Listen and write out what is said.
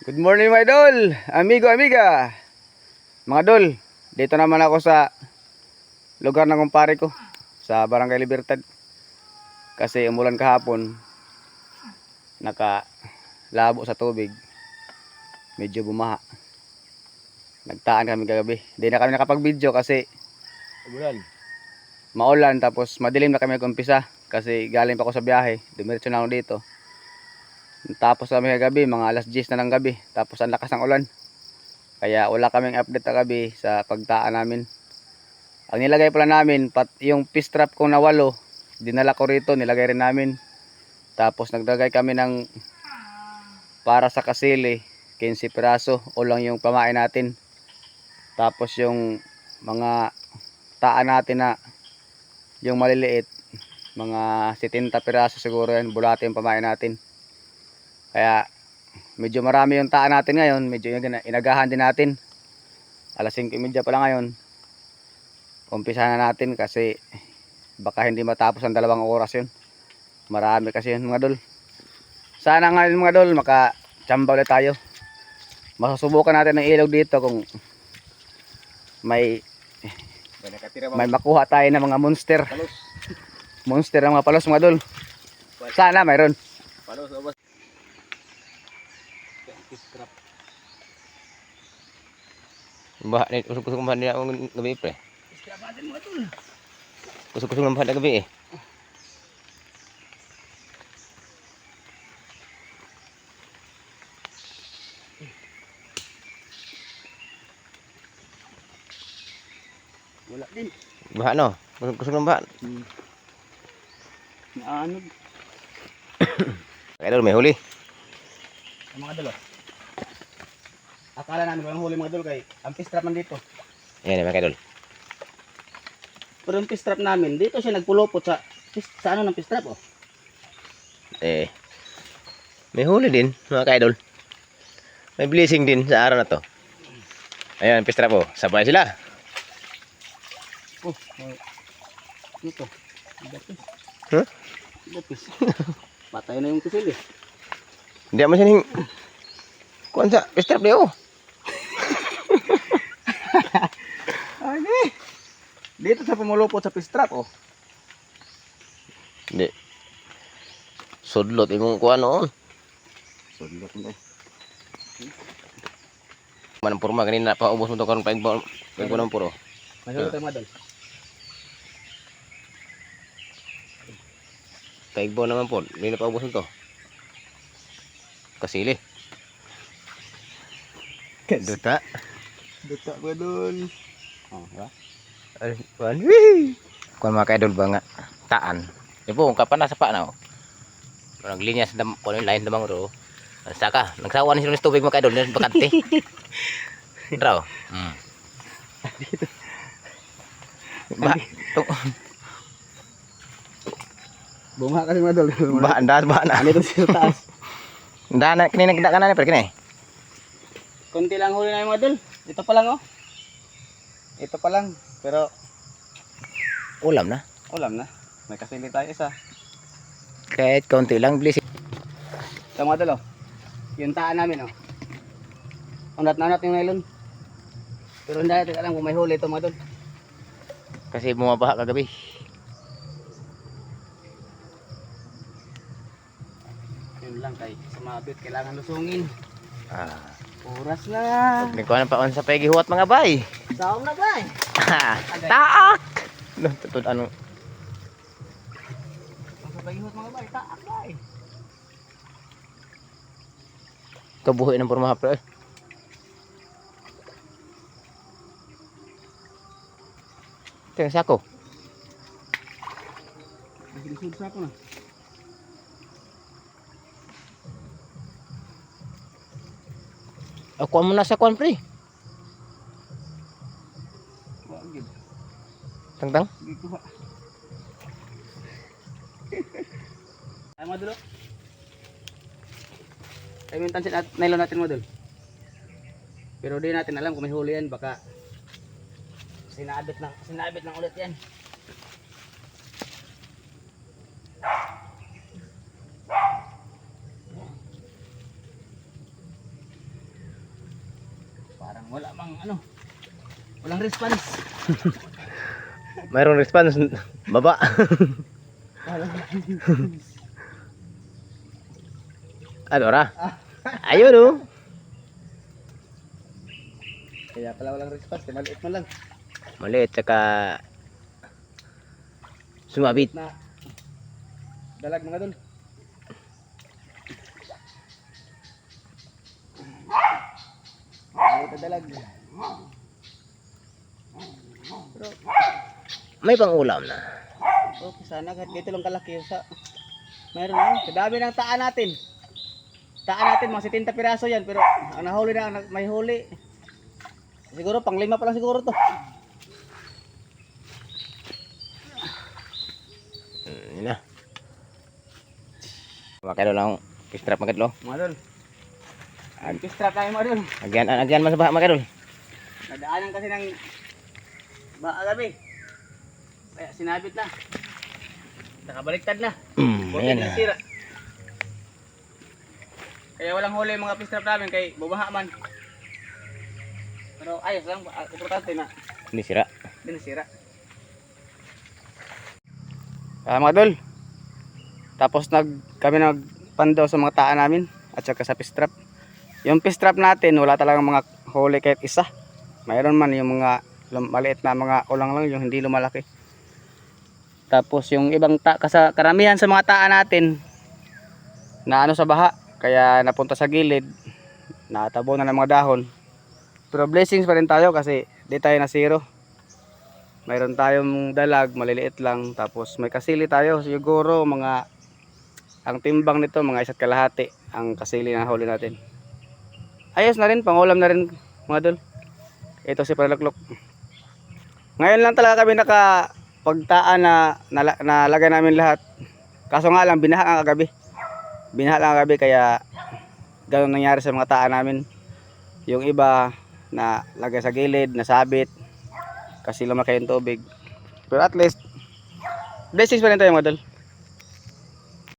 Good morning mga idol, amigo, amiga. Mga idol, dito naman ako sa lugar ng kumpare ko sa Barangay Libertad. Kasi umulan kahapon, naka labo sa tubig. Medyo bumaha. Nagtaan kami kagabi. Hindi na kami nakapag-video kasi Umulan. maulan tapos madilim na kami nag-umpisa kasi galing pa ako sa biyahe. Dumiretso na ako dito. Tapos kami kagabi, mga alas 10 na ng gabi. Tapos ang lakas ng ulan. Kaya wala kaming update kagabi sa pagtaan namin. Ang nilagay pala namin, pat yung piece trap kong nawalo, dinala ko rito, nilagay rin namin. Tapos nagdagay kami ng para sa kasili, 15 piraso, o lang yung pamain natin. Tapos yung mga taan natin na yung maliliit, mga 70 piraso siguro yan, bulate yung pamain natin. Kaya medyo marami yung taan natin ngayon, medyo yun, inagahan din natin. Alas 5.30 pa lang ngayon. Umpisa na natin kasi baka hindi matapos ang dalawang oras yun. Marami kasi yun mga dol. Sana ngayon mga dol, makachamba ulit tayo. Masusubukan natin ng ilog dito kung may May makuha tayo ng mga monster. Monster ang mga palos mga dol. Sana mayroon. Palos, Bah, ni kusuk-kusuk mbah ni nak gabi pre. Kusuk-kusuk mbah nak gabi eh. Wala din. Bah no. Kusuk-kusuk mbah. Naanog. Kaya dulu may huli. Ang mga dol. Oh. Akala namin walang huli mga dol kay ang fish trap man dito. Yan mga kadol. Pero yung fish trap namin, dito siya nagpulupot sa fish, sa ano ng fish trap oh. Eh. May huli din mga kaidol. May blessing din sa araw na to. Ayan, pistra po. Sabay sila. Oh, oh. Dito. Dapis. Huh? Dapis. Patay na yung kisil eh. Hindi mo sining kuan sa pistra di oh. Ay, Dito sa pumulupot sa fish trap oh. Hindi. Sudlot imong kuan noon. Sudlot mo eh. Manang purma kanina pa ubos mo to karon paig paig ng puro. Masarap tayo mga dol. Paig naman po. Hindi na pa ubos mo to. Kasili. Duta. Dito mga dol. Oh, diba? Ay, kuan. Kuan mga kaidol ba nga? Taan. Di po, kapan nasa pa na. Parang linya sa dam, kuan lain damang ro. Saka, nagsawa na sila ng tubig mga kaidol, ng bakante. Raw. Mm. ba, to, Bunga kasi mga dol. ba, andas, ba na. Ano sa taas? Andas na, kinina, kita ka na, pero kinina. Kunti lang huli na yung mga dol. Ito pa lang oh. Ito pa lang. Pero Ulam na. ulam na. May kasili tayo isa. Kahit konti lang, blessing. Ito mga oh. Yung taan namin oh. Unat na unat yung nylon. Pero hindi natin alam kung may huli ito mga dol. Kasi bumabaha kagabi. Yun lang kay sumabit. Kailangan lusungin. Ah. Oras na. Ko pa on sa pagihuat mga bay. Saom na ba? Taak! No, tutod ano? Ang kapagihot mga bay. Taak bay. Kabuhi ng porma pre. Tingnan sa ako. Naglisod sa ako na. Ako mo na sa kwan pre. Tangtang. Ko ba? Ay mga dol. oh. Ay mintan sin at nylon natin mga dol. Pero di natin alam kung may huli yan baka sinabit ng sinabit ng ulit yan. Wala mang ano. Walang response. Mayroong response. Baba. ano ra? Ayun oh. Kaya pala walang response, kaya maliit mo lang. Maliit tsaka sumabit. Na dalag mga dol. Maliit na dalag. Pero May pang ulam na. okay sana kahit ganito lang kalaki yung sa Meron lang. Kadami ng taan natin. Taan natin mga 70 piraso yan pero ang nahuli na ang may huli. Siguro pang lima pa lang siguro to. Hmm, yun na. Makalo lang fish trap makadlo. Mga dol. Ang pistrap tayo mga dol. Agyan agyan man sa baha makadol. Nadaanan kasi ng baka gabi. Kaya sinabit na. Nakabaliktad na. Mm, Buti ayan na sira. Kaya walang huli mga pistrap namin kay bumaha man. Pero ayos lang, ah, importante na Hindi sira. hindi nasira. Ah, mga dol. Tapos nag kami nagpandaw sa mga taan namin at saka sa pistrap. Yung pistrap natin wala talagang mga huli kahit isa. Mayroon man yung mga maliit na mga ulang lang yung hindi lumalaki. Tapos yung ibang ta kasa karamihan sa mga taan natin na ano sa baha kaya napunta sa gilid natabo na ng mga dahon. Pero blessings pa rin tayo kasi di tayo na zero. Mayroon tayong dalag, maliliit lang. Tapos may kasili tayo, siguro mga ang timbang nito mga isa't kalahati ang kasili na huli natin. Ayos na rin, pangulam na rin mga dol. Ito si Palaklok. Ngayon lang talaga kami naka pagtaan na nala, nalagay namin lahat. Kaso nga lang binaha ang kagabi. Binaha lang ang kagabi kaya ganun nangyari sa mga taan namin. Yung iba na lagay sa gilid, nasabit kasi lumaki yung tubig. Pero at least blessings pa rin tayo mga dol.